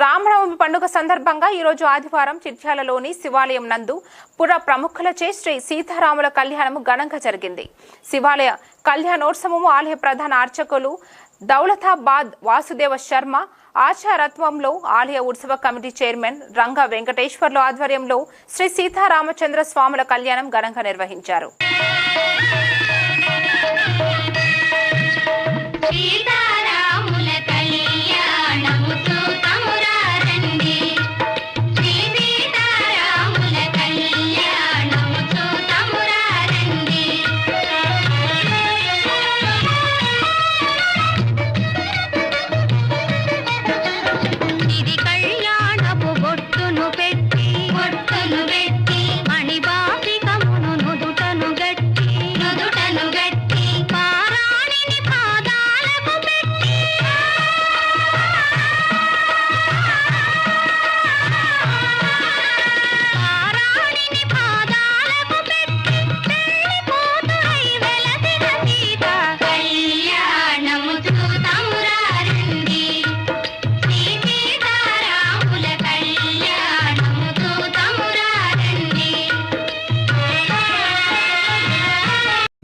రామనవమి పండుగ సందర్భంగా ఈరోజు ఆదివారం చిట్యాలలోని శివాలయం నందు పుర ప్రముఖులచే శ్రీ సీతారాముల కళ్యాణము ఘనంగా జరిగింది. శివాలయ కళ్యాణోత్సవము ఆలయ ప్రధాన అర్చకులు దౌలతాబాద్ వాసుదేవ శర్మ ఆచారత్వంలో ఆలయ ఉత్సవ కమిటీ చైర్మన్ రంగ వెంకటేశ్వర్లు ఆధ్వర్యంలో శ్రీ సీతారామచంద్ర స్వాముల కళ్యాణం ఘనంగా నిర్వహించారు.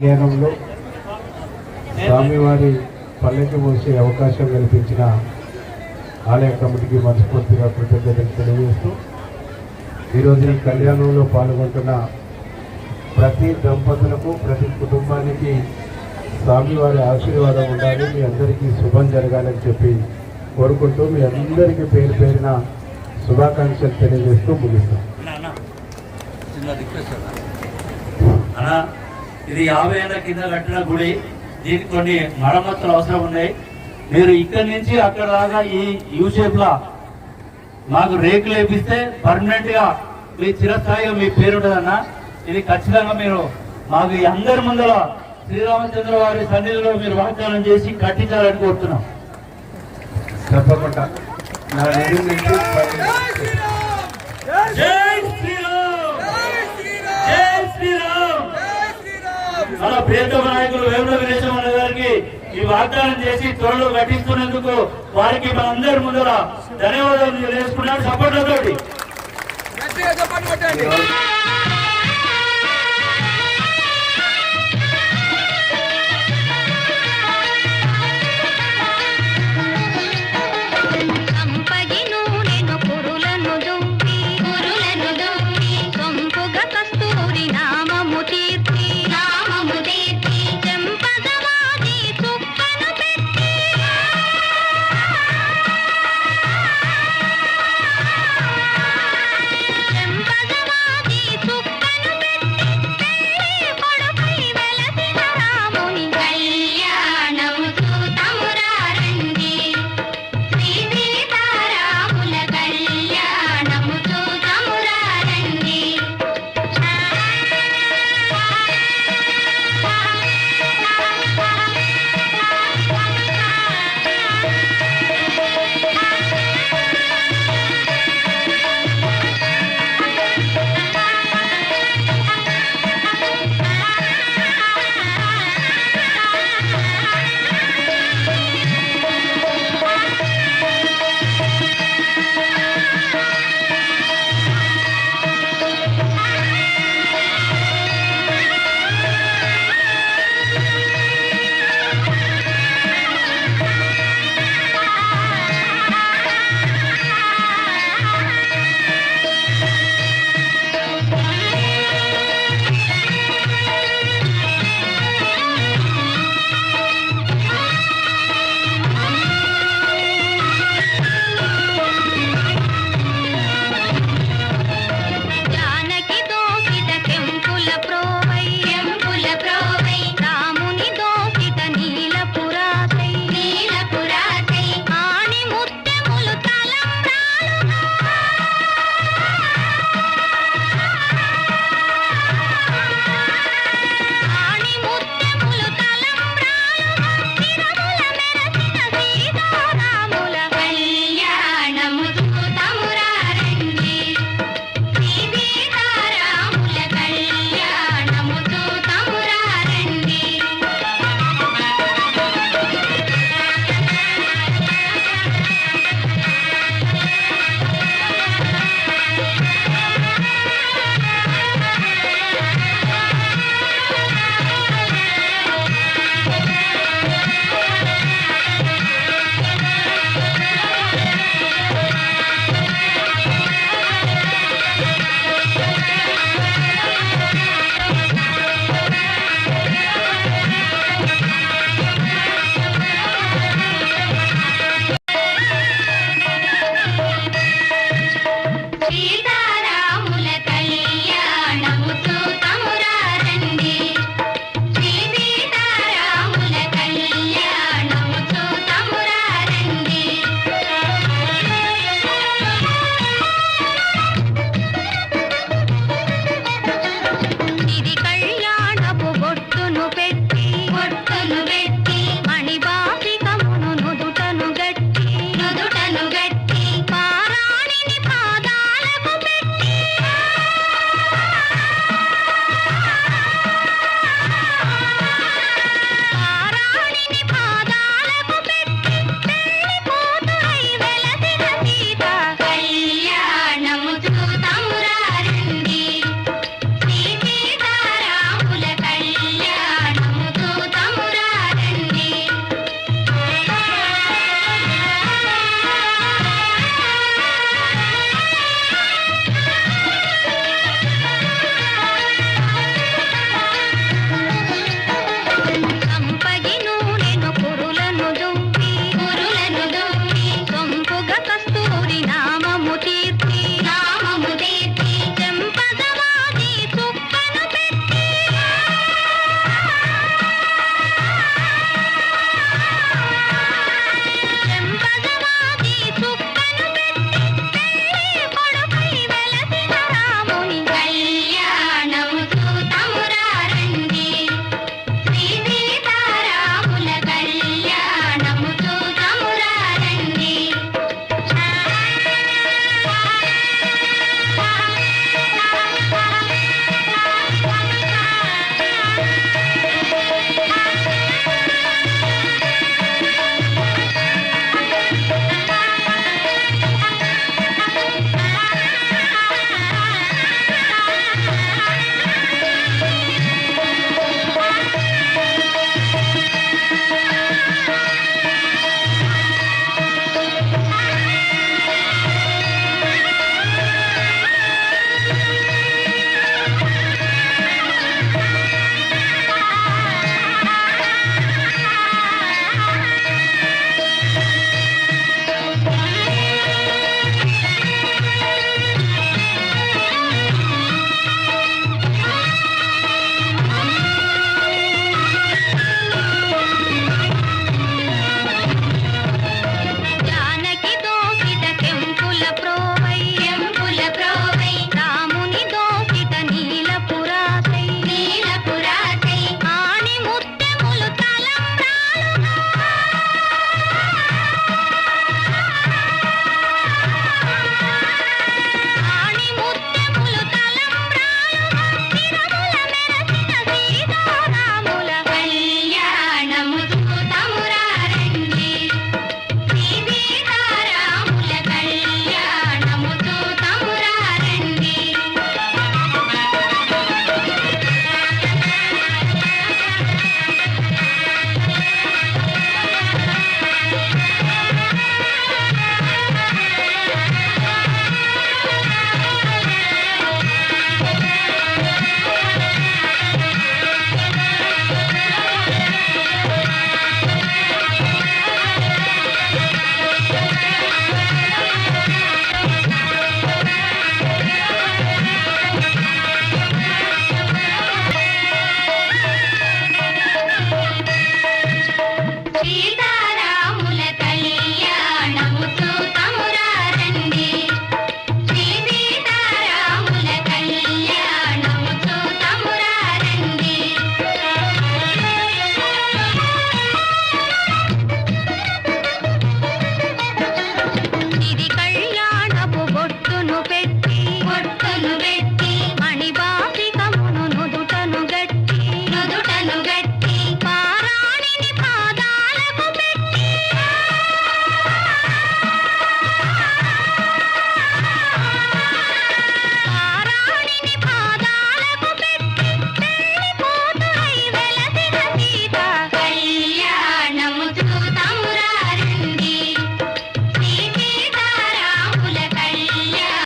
ధ్యానంలో స్వామివారి పల్లెకి మోసే అవకాశం కల్పించిన ఆలయ కమిటీకి మనస్ఫూర్తిగా కృతజ్ఞతలు తెలియజేస్తూ ఈరోజు ఈ కళ్యాణంలో పాల్గొంటున్న ప్రతి దంపతులకు ప్రతి కుటుంబానికి స్వామివారి ఆశీర్వాదం ఉండాలి. మీ అందరికీ శుభం జరగాలని చెప్పి కోరుకుంటూ మీ అందరికీ పేరు పేరిన శుభాకాంక్షలు తెలియజేస్తూ ముగిస్తాం. ఇది యాభై ఏళ్ళ కింద కట్టిన గుడి. దీనికి కొన్ని మరమ్మతులు అవసరం ఉన్నాయి. మీరు ఇక్కడి నుంచి అక్కడ దాకా ఈ యూ షేప్ లా మాకు రేకులు వేపిస్తే పర్మనెంట్గా మీ చిరస్థాయిగా మీ పేరు ఉంటుందన్న ఇది ఖచ్చితంగా మీరు మాకు అందరి ముందర శ్రీరామచంద్ర వారి సన్నిధిలో మీరు వాగ్దానం చేసి కట్టించాలని కోరుతున్నాం. తప్పకుండా. నా మన ప్రియతమ నాయకులు వేముల వీరేశ్వర గారికి ఈ వాగ్దానం చేసి త్వరలో కట్టిస్తున్నందుకు వారికి మనందరి ముందర ధన్యవాదాలు తెలియజేసుకున్నాను సపోర్ట్లతోటి. గట్టిగా